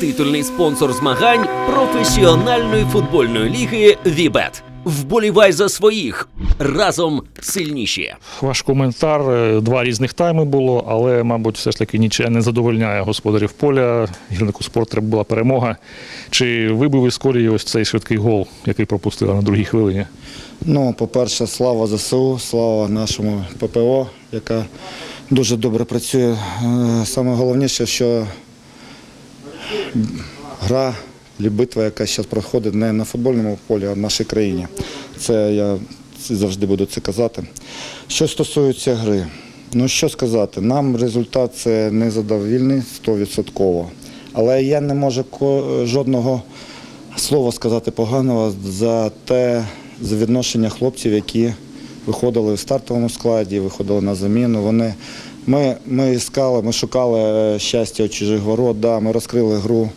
титульний спонсор змагань професіональної футбольної ліги Вібет. Вболівай за своїх разом сильніші. Ваш коментар. е, Два різних тайми було, але, мабуть, все ж таки нічия не задовольняє господарів поля. Гірнику спорт треба була перемога. Чи вибив із колії ось цей швидкий гол, який пропустили на другій хвилині? Ну, по-перше, слава ЗСУ, слава нашому ППО, яка дуже добре працює. Е, Саме головніше, що гра битва, яка зараз проходить не на футбольному полі, а в нашій країні. Це я завжди буду це казати. Що стосується гри, ну що сказати, нам результат це незадовільний 100%. Але я не можу жодного слова сказати поганого за те, за відношення хлопців, які виходили в стартовому складі, виходили на заміну. Вони, ми, ми іскали, ми шукали е, щастя у чужих ворот, да, ми розкрили гру.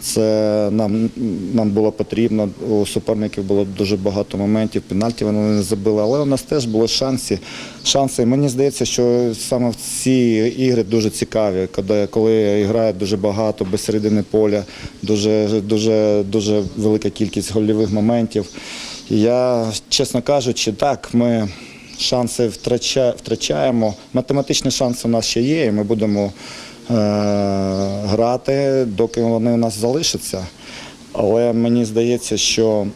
Це нам, нам було потрібно. У суперників було дуже багато моментів. Пенальті вони не забили, але у нас теж були шанси. шанси. Мені здається, що саме ці ігри дуже цікаві, коли, коли грає дуже багато без середини поля, дуже, дуже, дуже велика кількість гольових моментів. Я, чесно кажучи, так, ми шанси втрача, втрачаємо. Математичні шанси у нас ще є, і ми будемо е, грати, доки вони у нас залишаться. Але мені здається, що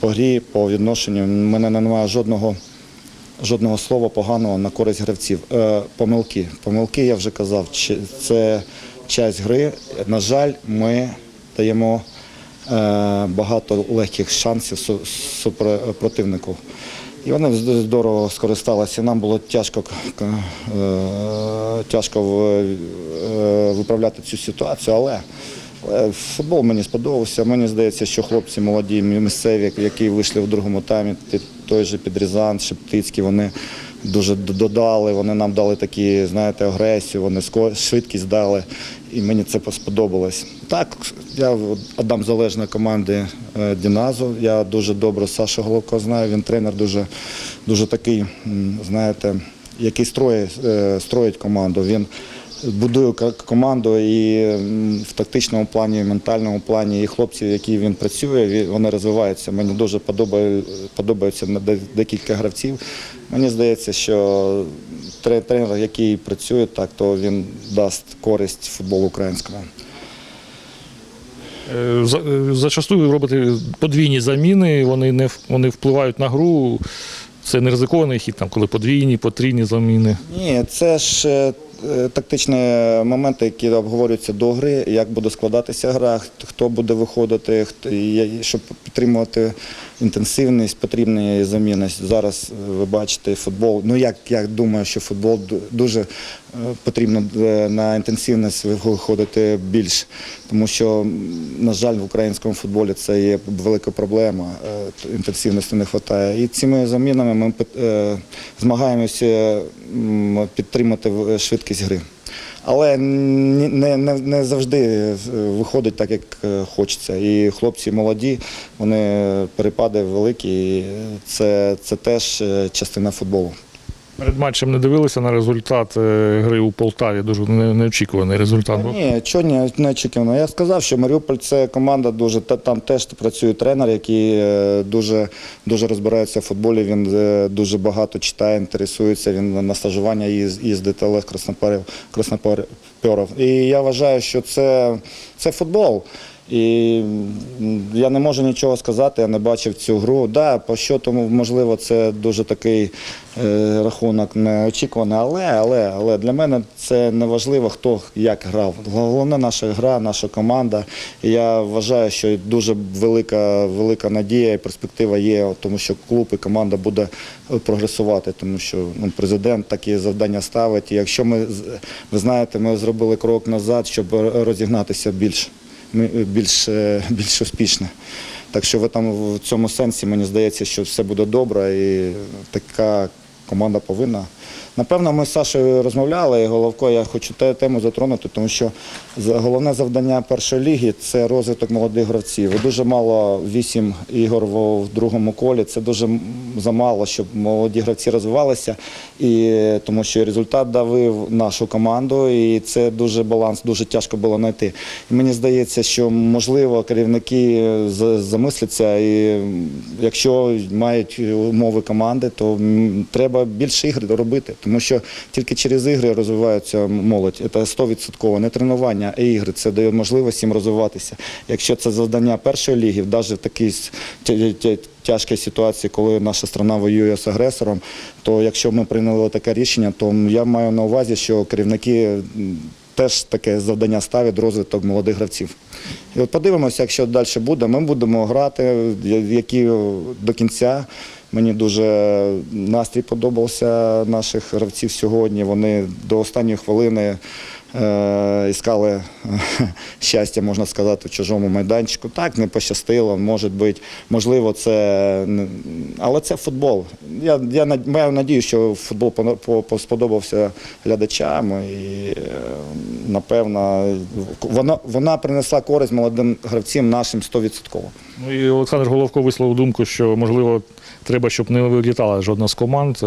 по грі, по відношенню, в мене немає жодного, жодного слова поганого на користь гравців. Е, помилки. Помилки, я вже казав, це часть гри. На жаль, ми даємо е, багато легких шансів су- супер- противнику. І вони здорово скористалися. Нам було тяжко, е, тяжко е, виправляти цю ситуацію, але футбол мені сподобався. Мені здається, що хлопці молоді, місцеві, які вийшли в другому таймі, той же Підрізан, Шептицький, вони дуже додали, вони нам дали такі, знаєте, агресію, вони швидкість дали, і мені це сподобалось. Так, я віддам залежної команди е, Діназу. Я дуже добре Сашу Головко знаю, він тренер дуже, дуже такий, знаєте, який строїть, е, строїть команду. Він будує команду і в тактичному плані, і в ментальному плані, і хлопці, які він працює, вони розвиваються. Мені дуже подобає, подобається декілька гравців. Мені здається, що тренер, який працює так, то він дасть користь футболу українському. Е, е, Зачасту ви робите подвійні заміни, вони не вони впливають на гру. Це не ризикований хід, там, коли подвійні, потрійні заміни. Ні, це ж е, тактичні моменти, які обговорюються до гри, як буде складатися гра, хто буде виходити, щоб підтримувати інтенсивність, потрібні заміни. Зараз ви бачите футбол. Ну як я думаю, що футбол дуже потрібно е, на інтенсивність виходити більш, тому що, на жаль, в українському футболі це є велика проблема. е, Інтенсивності не вистачає. І цими замінами ми е, змагаємося підтримати швидкість гри. Але не, не, не завжди виходить так, як хочеться. І хлопці молоді, вони перепади великі. Це, це теж частина футболу. Перед матчем не дивилися на результат е, гри у Полтаві. Дуже неочікуваний результат. Та був. Ні, чого не, не очікувано. Я сказав, що Маріуполь це команда дуже та- там теж працює тренер, який е, дуже, дуже розбирається в футболі. Він е, дуже багато читає, інтересується. Він на стажування їз- їздить Олег Краснопарів, Краснопаров. І я вважаю, що це, це футбол. І я не можу нічого сказати, я не бачив цю гру. Да, по щоту, можливо, це дуже такий е, рахунок неочікуваний, але, але, але для мене це не важливо, хто як грав. Головне наша гра, наша команда. І я вважаю, що дуже велика, велика надія і перспектива є, тому що клуб і команда буде прогресувати, тому що ну, президент такі завдання ставить. І якщо ми, ви знаєте, ми зробили крок назад, щоб розігнатися більш, ми- більш, е, більш успішне. Так що в, там, в цьому сенсі мені здається, що все буде добре і така команда повинна Напевно, ми з Сашою розмовляли, і головко, я хочу те тему затронути, тому що головне завдання першої ліги це розвиток молодих гравців. Дуже мало вісім ігор в другому колі. Це дуже замало, щоб молоді гравці розвивалися. І тому що результат давив нашу команду, і це дуже баланс, дуже тяжко було знайти. І мені здається, що можливо керівники з- замисляться, і якщо мають умови команди, то треба більше ігр робити, тому що тільки через ігри розвивається молодь. Це 100%. Не тренування, а ігри. Це дає можливість їм розвиватися. Якщо це завдання першої ліги, навіть в такій тяжкій ситуації, коли наша страна воює з агресором, то якщо ми прийняли таке рішення, то я маю на увазі, що керівники теж таке завдання ставлять розвиток молодих гравців. І от подивимося, якщо далі буде, ми будемо грати, які до кінця. Мені дуже настрій подобався наших гравців сьогодні. Вони до останньої хвилини іскали е, щастя, можна сказати, в чужому майданчику. Так, не пощастило, може бути, можливо, це але це футбол. Я, я маю надію, що футбол сподобався глядачам і е, напевно вона, вона принесла користь молодим гравцям нашим 100%. Ну і Олександр Головко висловив думку, що можливо треба, щоб не вилітала жодна з команд.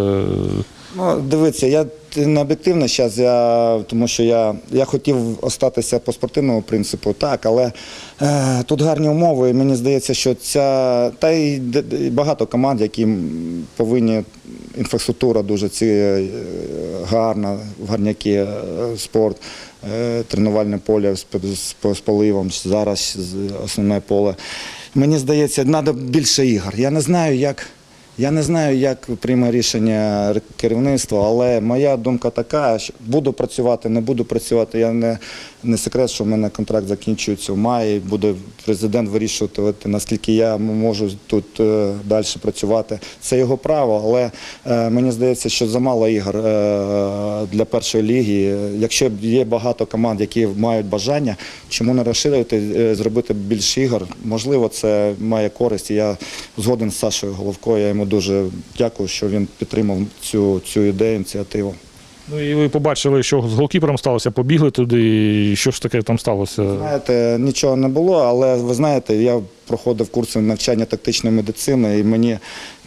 Ну, дивіться, я не об'єктивно зараз, я, тому що я, я хотів остатися по спортивному принципу, так, але е, тут гарні умови, і мені здається, що ця та й багато команд, які повинні інфраструктура дуже ці е, гарна, гарняки, е, спорт, е, тренувальне поле з, з, з поливом, зараз основне поле. Мені здається, треба більше ігор. Я не знаю, як. Я не знаю, як прийме рішення керівництво, але моя думка така, що буду працювати, не буду працювати. Я не, не секрет, що в мене контракт закінчується в маї. Буде президент вирішувати, наскільки я можу тут е, далі працювати. Це його право, але е, мені здається, що замало ігор е, для першої ліги. Якщо є багато команд, які мають бажання, чому не розширити, е, зробити більше ігор? Можливо, це має користь. Я згоден з Сашою Головко. Я йому дуже дякую, що він підтримав цю, цю ідею, ініціативу. Ну і ви побачили, що з голкіпером сталося, побігли туди, і що ж таке там сталося? Знаєте, нічого не було, але ви знаєте, я проходив курси навчання тактичної медицини, і мені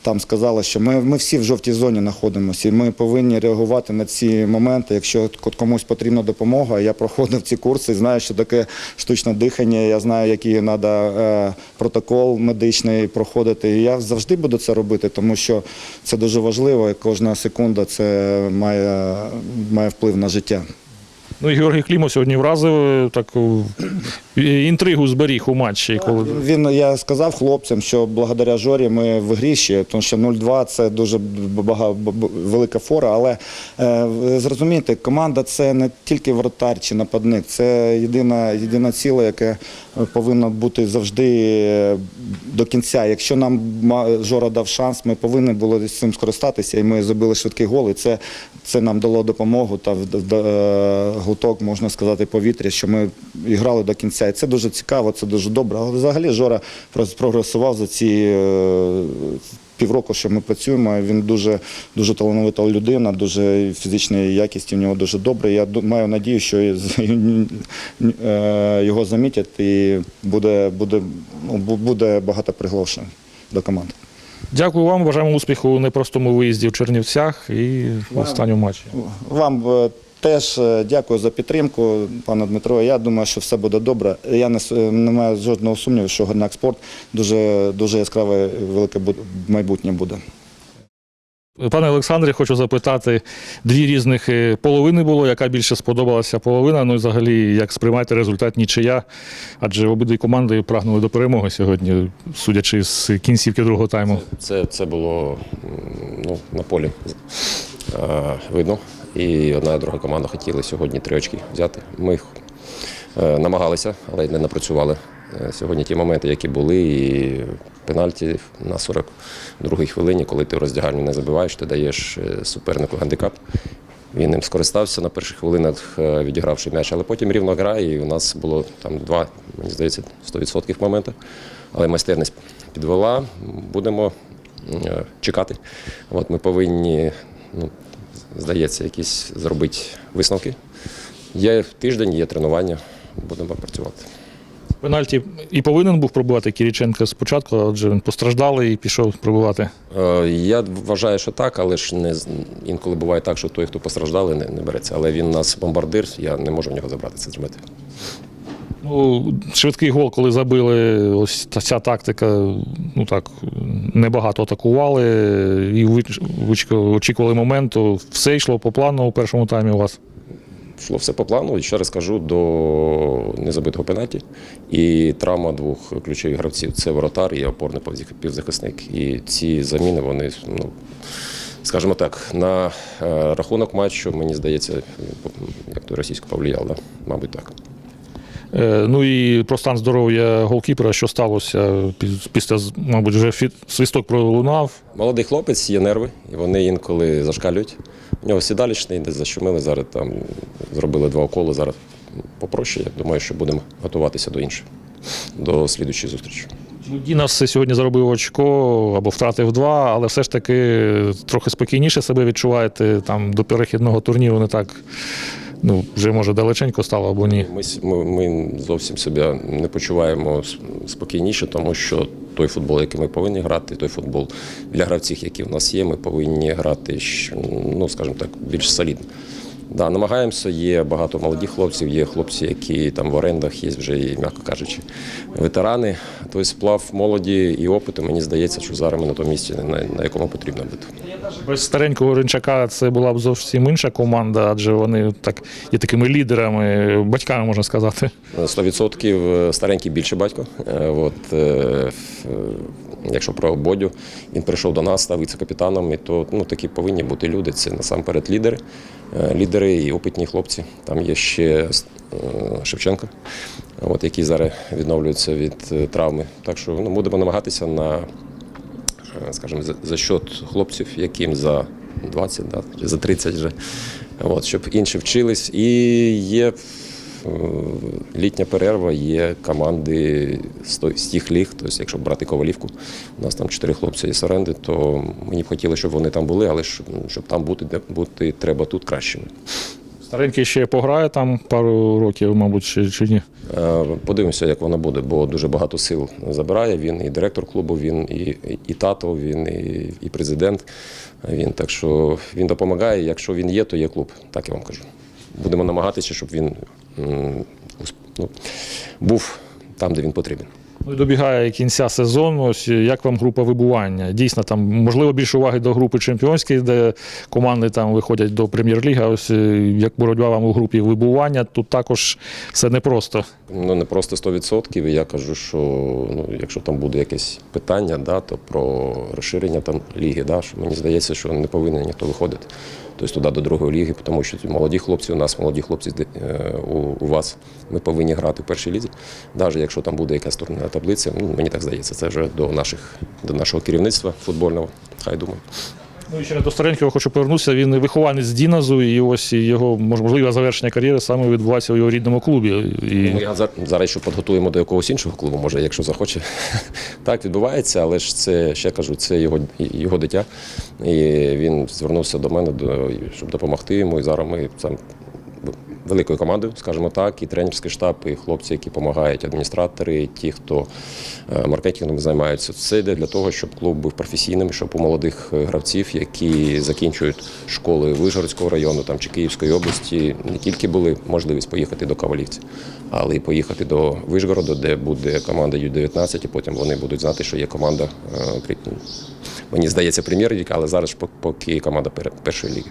там сказали, що ми, ми всі в жовтій зоні знаходимося, і ми повинні реагувати на ці моменти. Якщо комусь потрібна допомога, я проходив ці курси, знаю, що таке штучне дихання, я знаю, який треба протокол медичний проходити. І я завжди буду це робити, тому що це дуже важливо, і кожна секунда це має, має вплив на життя. Ну і Георгій Клімов сьогодні вразив таку е, інтригу зберіг у матчі. Коли... Він я сказав хлопцям, що благодаря Жорі ми в грі ще, тому що 0-2 це дуже бага, велика фора. Але е, ви зрозумійте, команда це не тільки вратар чи нападник, це єдина, єдина ціла, яке повинно бути завжди е, до кінця. Якщо нам Жора дав шанс, ми повинні були з цим скористатися, і ми забили швидкий гол. І це, це нам дало допомогу та глоток, можна сказати, повітря, що ми грали до кінця. І це дуже цікаво, це дуже добре. Але взагалі Жора прогресував за ці е, півроку, що ми працюємо. Він дуже, дуже талановита людина, дуже фізичні якісті в нього дуже добре. Я маю надію, що е, його замітять і буде, буде, ну, буде багато приглашень до команди. Дякую вам, бажаємо успіху у непростому виїзді в Чернівцях і в останньому матчі. Вам е, теж е, дякую за підтримку, пане Дмитро. Я думаю, що все буде добре. Я не, не маю жодного сумніву, що Горняк спорт дуже, дуже яскраве велике майбутнє буде. Пане Олександре, хочу запитати, дві різних е, половини було, яка більше сподобалася половина. Ну і взагалі, як сприймаєте результат нічия? Адже обидві команди прагнули до перемоги сьогодні, судячи з кінцівки другого тайму. Це, це було ну, на полі е, видно. І одна і друга команда хотіли сьогодні три очки взяти. Ми їх е, намагалися, але не напрацювали. Е, Сьогодні ті моменти, які були, і пенальті на 42-й хвилині, коли ти в роздягальню не забиваєш, ти даєш е, супернику гандикап. Він ним скористався на перших хвилинах, відігравши м'яч, але потім рівно гра, і у нас було там два, мені здається, 100% моментів. Але майстерність підвела. Будемо чекати. От ми повинні ну, здається, якісь зробити висновки. Є тиждень, є тренування, будемо працювати. Пенальті і повинен був пробувати Кіріченко спочатку, адже він постраждалий і пішов пробувати. Е, Я вважаю, що так, але ж не інколи буває так, що той, хто постраждалий, не, не береться. Але він у нас бомбардир, я не можу в нього забрати це зробити. Ну, швидкий гол, коли забили, ось ця тактика, ну так, небагато атакували і очікували моменту. Все йшло по плану у першому таймі у вас. Йшло все по плану. І ще раз кажу, до незабитого пенальті. І травма двох ключових гравців це воротар і опорний півзахисник. І ці заміни, вони, ну, скажімо так, на е, рахунок матчу, мені здається, як то російсько повлияв, мабуть, так. Е, Ну і про стан здоров'я голкіпера, що сталося після, мабуть, вже свисток пролунав. Молодий хлопець, є нерви, і вони інколи зашкалюють. У нього сідалічний, десь защемили, зараз там зробили два уколи, зараз попроще. Я думаю, що будемо готуватися до іншого, до слідуючої зустрічі. Ну, Дінас сьогодні заробив очко або втратив два, але все ж таки трохи спокійніше себе відчуваєте. Там до перехідного турніру не так, ну, вже може далеченько стало або ні. Ми, ми, зовсім себе не почуваємо спокійніше, тому що той футбол, який ми повинні грати, той футбол для гравців, які в нас є, ми повинні грати, ну скажімо так, більш солідно. Да, намагаємося, є багато молодих хлопців, є хлопці, які там в орендах є вже, м'яко кажучи, ветерани. Тобто сплав молоді і опиту, мені здається, що зараз ми на тому місці, на якому потрібно бути. Без старенького Ринчака це була б зовсім інша команда, адже вони так є такими лідерами, батьками можна сказати. 100% старенький більше батько. Е, От, е, е, якщо про Бодю, він прийшов до нас, став віце-капітаном, і то ну, такі повинні бути люди. Це насамперед лідери. Е, Лідери і опитні хлопці. Там є ще е, Шевченко, от, який зараз відновлюється від е, травми. Так що ну, будемо намагатися на е, скажімо, за, за счет хлопців, яким за 20, да, за 30 вже, от, щоб інші вчились. І є е, літня перерва, є команди з тих ліг. Тобто, якщо брати Ковалівку, у нас там чотири хлопці з оренди, то мені б хотілося, щоб вони там були, але щоб, щоб там бути, бути треба тут кращими. Старенький ще пограє там пару років, мабуть, чи, чи ні. Е, Подивимося, як воно буде, бо дуже багато сил забирає. Він і директор клубу, він і, і, тато, він і, і президент. Він так що він допомагає. Якщо він є, то є клуб. Так я вам кажу. Будемо намагатися, щоб він ну, був там, де він потрібен. Добігає кінця сезону. Ось як вам група вибування? Дійсно, там можливо більше уваги до групи чемпіонської, де команди там виходять до прем'єр-ліги. Ось е, як боротьба вам у групі вибування, тут також все непросто. Ну не просто 100%. І я кажу, що ну, якщо там буде якесь питання, да, то про розширення там ліги, да, що мені здається, що не повинен ніхто виходити. Тобто туди до другої ліги, тому що молоді хлопці у нас, молоді хлопці е, у, вас. Ми повинні грати в першій лізі. Навіть якщо там буде якась турнірна таблиця, ну, мені так здається, це вже до наших до нашого керівництва футбольного. Хай думаю. Ну і ще до старенького хочу повернутися. Він вихованець Діназу, і ось його можливе завершення кар'єри саме відбувається у його рідному клубі. Ну, І я за- зараз ще підготуємо до якогось іншого клубу, може, якщо захоче. так відбувається, але ж це ще кажу, це його, його дитя. І він звернувся до мене, до, щоб допомогти йому. І зараз ми там великою командою, скажімо так, і тренерський штаб, і хлопці, які допомагають, адміністратори, і ті, хто е, маркетингом займаються. Це йде для того, щоб клуб був професійним, щоб у молодих е, гравців, які закінчують школи Вишгородського району там, чи Київської області, не тільки були можливість поїхати до Кавалівця, але й поїхати до Вишгорода, де буде команда Ю-19, і потім вони будуть знати, що є команда, е, мені здається, прем'єр-ліги, але зараз пок- поки команда першої ліги.